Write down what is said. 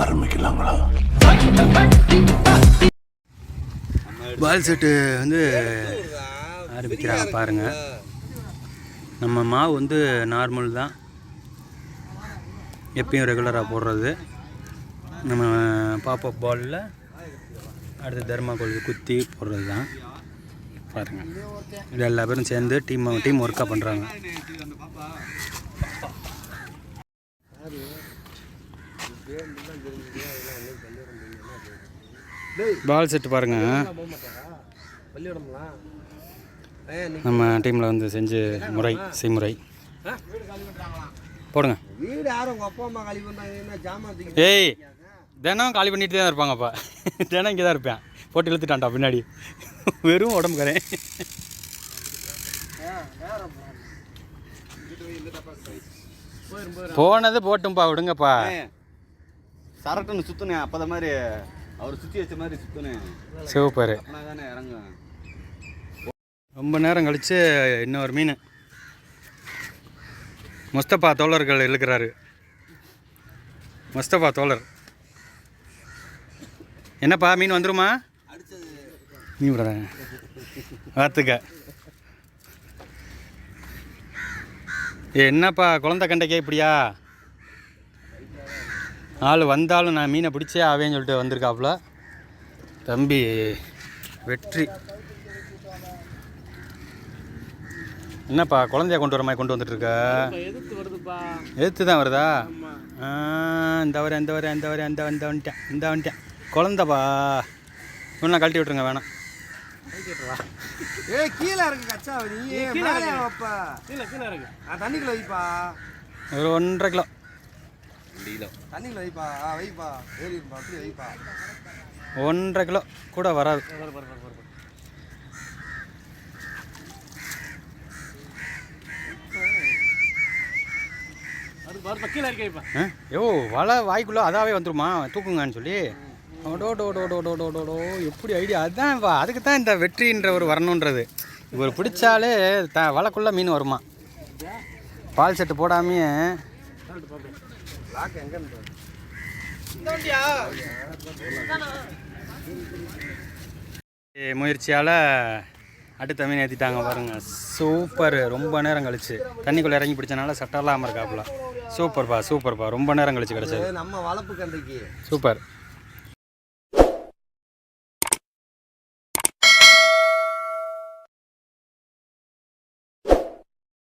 ஆரம்பிக்கலாங்களா? பால் செட்டு வந்து ஆரம்பிக்கிறாங்க பாருங்கள் நம்ம மாவு வந்து நார்மல் தான். எப்பயும் ரெகுலராக போடுறது. நம்ம பாப்பப் பாலில் அடுத்து தர்மாக்கோல் குத்தி போடுறது தான். பாருங்கள் இது எல்லா பேரும் சேர்ந்து டீம் டீம் ஒர்க்காக பண்ணுறாங்க பால் செட்டு பாருங்க. நம்ம டீமில் வந்து செஞ்சு முறை செய்முறை. போடுங்க. ஏய் தினம் காலி பண்ணிட்டு தான் இருப்பாங்கப்பா தினம் இங்கே தான் இருப்பேன். போட்டு இழுத்துட்டான்டா பின்னாடி. வெறும் உடம்புக்காரன் போனது போட்டும்பா விடுங்கப்பா. சரட்டுன்னு சுத்துனேன் அப்போ மாதிரி அவர் சுத்தி வச்ச மாதிரி சுத்துனேன் சிவப்பாரு. தானே இறங்கும் ரொம்ப நேரம் கழிச்சு இன்னொரு மீன். முஸ்தபா தோழர்கள் இழுக்கிறாரு. முஸ்தபா தோழர். என்னப்பா மீன் வந்துருமா? நீ விட பார்த்துக்க. ஏ என்னப்பா குழந்தை கண்டைக்கே இப்படியா? ஆள் வந்தாலும் நான் மீனை பிடிச்சே ஆவேன்னு சொல்லிட்டு வந்திருக்காப்புல. தம்பி வெற்றி. என்னப்பா குழந்தைய கொண்டு வர மாதிரி கொண்டு வந்துட்டுருக்க? எடுத்து எதிர்த்து தான் வருதா இந்த வர இந்த வர இந்த வர இந்த வந்த வந்துட்டேன் இந்த வந்துட்டேன் குழந்தப்பா இன்னும் கழட்டி விட்ருங்க வேணாம். ஏய் கீழே இருக்கு கச்சா நீ மேலே வைப்பா. கீழே கீழே இருக்கு நான் தண்ணிக்குள்ள வைப்பா. ஒரு ஒன்றரை கிலோ. தண்ணிக்குள்ள வைப்பா. ஆ வைப்பா. ஏறிப்பா அப்படி வைப்பா. ஒன்றரை கிலோ கூட வராது? யோ வலை வாய்க்குள்ளே அதாவே வந்துருமா? தூக்குங்கன்னு சொல்லி. ஓடோடோடோடோடோடோடோ எப்படி ஐடியா அதுதான் அதுக்கு தான் இந்த வெற்றின்ற ஒரு வரணுன்றது. இவர் பிடிச்சாலே த வலைக்குள்ளே மீன் வருமா? பால் செட்டு போடாமையே. முயற்சியால் அடுத்த மீன் ஏற்றிட்டாங்க பாருங்கள் சூப்பர். ரொம்ப நேரம் கழிச்சு. தண்ணிக்குள்ளே இறங்கி பிடிச்சனால சட்டம் இல்லாமல் இருக்காப்புல சூப்பர்ப்பா சூப்பர்ப்பா. ரொம்ப நேரம் கழிச்சு கிடச்சது. நம்ம வளர்ப்பு கந்தைக்கு சூப்பர்.